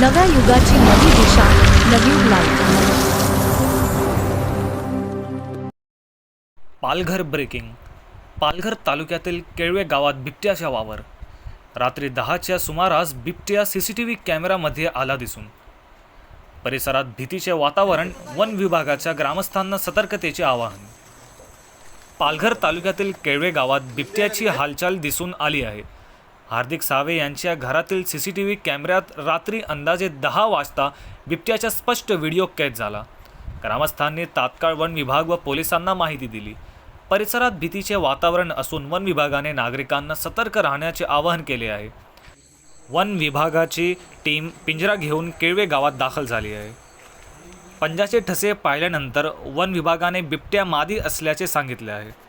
नव्या युगाची नवी दिशा नवी लाईफ पालघर ब्रेकिंग. पालघर तालुक्यातील केळवे गावात बिबट्याच्या वावर. रात्री दहाच्या सुमारास बिबट्या सी सी टी व्ही कॅमेरामध्ये आला दिसून. परिसरात भीतीचे वातावरण वन विभागाच्या ग्रामस्थांना सतर्कतेचे आवाहन. पालघर तालुक्यातील केळवे गावात बिबट्याची हालचाल दिसून आली आहे. हार्दिक सावे यांच्या घरातील सी सी टी व्ही कॅमेऱ्यात रात्री अंदाजे दहा वाजता बिबट्याचा स्पष्ट व्हिडिओ कैद झाला. ग्रामस्थांनी तात्काळ वन विभाग व पोलिसांना माहिती दिली. परिसरात भीतीचे वातावरण असून वन विभागाने नागरिकांना सतर्क राहण्याचे आवाहन केले आहे. वन विभागाची टीम पिंजरा घेऊन केळवे गावात दाखल झाली आहे. पंजाचे ठसे पाहिल्यानंतर वन विभागाने बिबट्या मादी असल्याचे सांगितले आहे.